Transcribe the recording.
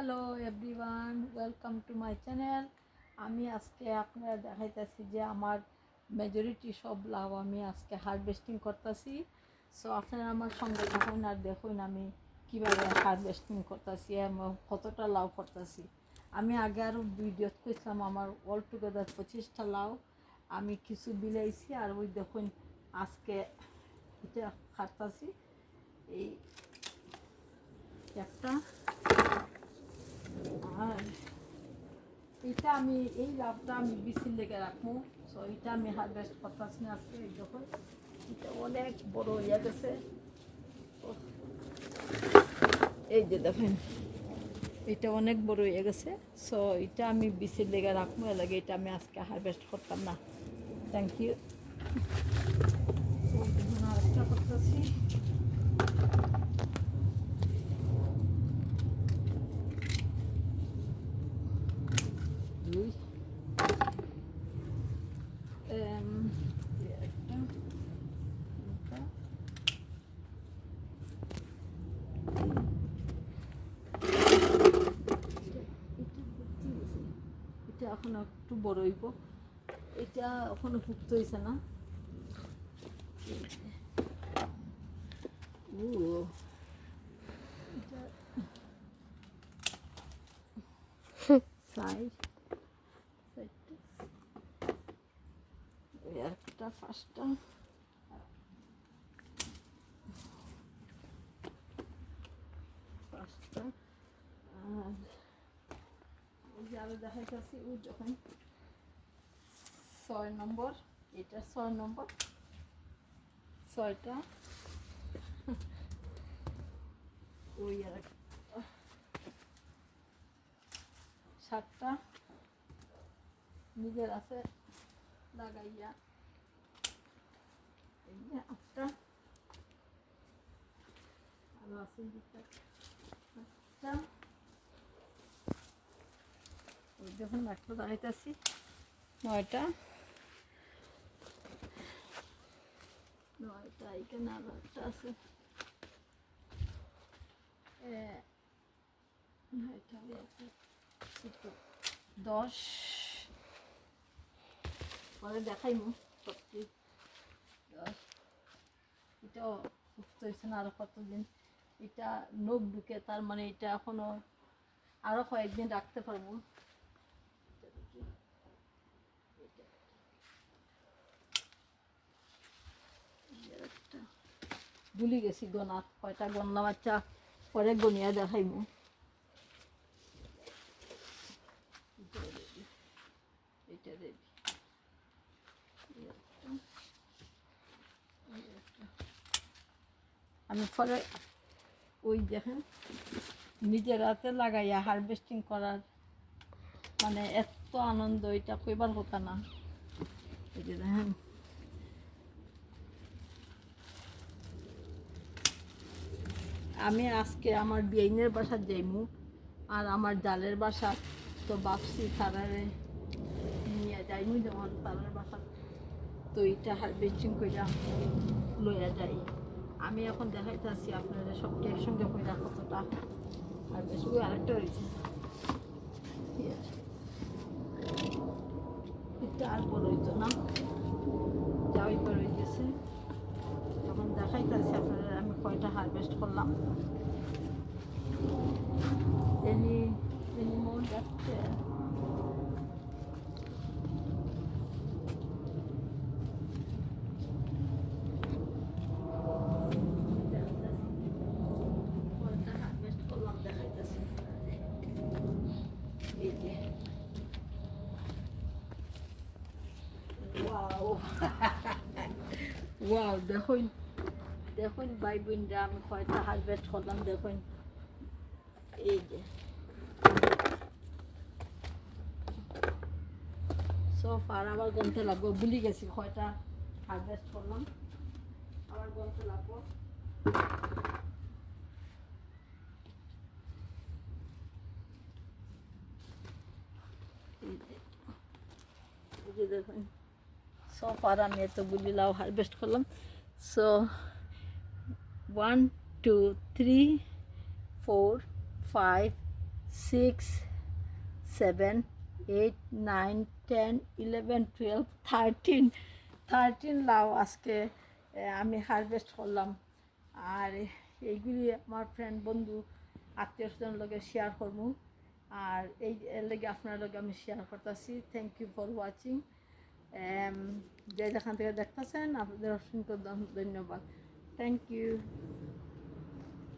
Hello everyone welcome to my channel আমি আজকে আপনারা দেখাইতেছি যে আমার মেজরিটি সব লাউ আমি আজকে হারভেস্টিং করতেছি। সো আপনারা আমার সঙ্গে দেখুন আর দেখুন আমি কীভাবে হারভেস্টিং করতেছি কতটা লাউ করতেছি। আমি আগে আরও ভিডিও করেছিলাম আমার অল টুগেদার পঁচিশটা লাউ আমি কিছু বিলাইছি আর ওই দেখুন আজকে এটা খাটতাছি এই একটা আর এটা আমি এই লাভটা আমি বিচির লেগে রাখব। সো এটা আমি হারভেস্ট করতেছি না আজকে এই যখন। এটা অনেক বড় হয়ে গেছে। এই যে দেখেন, এটা অনেক বড় হয়ে গেছে। সো এটা আমি বিচির লেগে রাখব, এর লাগে এটা আমি আজকে হারভেস্ট করতাম না। থ্যাংক ইউ আরেকটা করতেছি দুই এম, একটা, দুটা, এটা এখন একটু বড় হইব। এটা এখনও ফুক্ত হয়েছে না। ও। এটা সাইজ একটা পাঁচটা পাঁচটা আর আরও দেখাইতেছি ওই যখন ছয় নম্বর, এটা ছয় নম্বর, ছয়টা ওই আর সাতটা, নিজের আছে, লাগাইয়া, এই যে আটটা, আরও আছে আটটা যখন একটা দাঁড়াইতেছি। নয়টা। নয়টা এখানে আরও একটা আছে। দশ। পরে দেখাইমু সত্যি দশ। এটাও সুস্থ হয়েছে না আরও কতদিন? এটা নখ ঢুকে তার মানে এটা এখনও আরও কয়েকদিন রাখতে পারব এটা দেখি। এটা। এই আর একটা। ভুলে গেছি গোনা কয়টা গন্না বাচ্চা, পরে গনিয়া ready। আমি পরে ওই দেখেন, নিজের হাতে লাগাইয়া হারভেস্টিং করার মানে এত আনন্দ, এটা কইবার কথা না এই যে দেখেন আমি আজকে আমার বিয়াইনের বাসা যাইমু, আর আমার জালের বাসা। তো ভাবছি তারারে নিয়ে যাইমু, যেমন তারার বাসা। তো এটা হারভেস্টিং কইরা লইয়া যাই। আমি এখন দেখাইতেছি আপনারা সবটা একসঙ্গে কইরা কতটা হারভেস্ট আরেকটা হয়েছে এটা আর বড় না। যা ওইবার হয়ে গেছে এখন দেখাইতেছি আপনারা আমি কয়টা হারভেস্ট করলাম এনি এনি মোর যাচ্ছে কয়টা হারভেস্ট করলাম দেখুন, ভাই বোনরা, আমি কয়টা হারভেস্ট করলাম, দেখুন। এই যে। সব আর আবার গন্তে লাগবো, ভুলি গেছি কয়টা হারভেস্ট করলাম। আবার গন্তে লাগবো। দেখুন। সব আর আমি এতগুলি লাউ হারভেস্ট করলাম। So one two three four five six seven eight nine ten eleven twelve thirteen thirteen লাউ আজকে আমি হারভেস্ট করলাম। আর এইগুলি আমার ফ্রেন্ড বন্ধু, আত্মীয় স্বজন লগে শেয়ার করব। আর এই লগে আপনার লগে আমি শেয়ার করতেছি। থ্যাংক ইউ ফর ওয়াচিং যে যেখান থেকে দেখতেছেন, আপনাদের অসংখ্য ধন্যবাদ। Thank you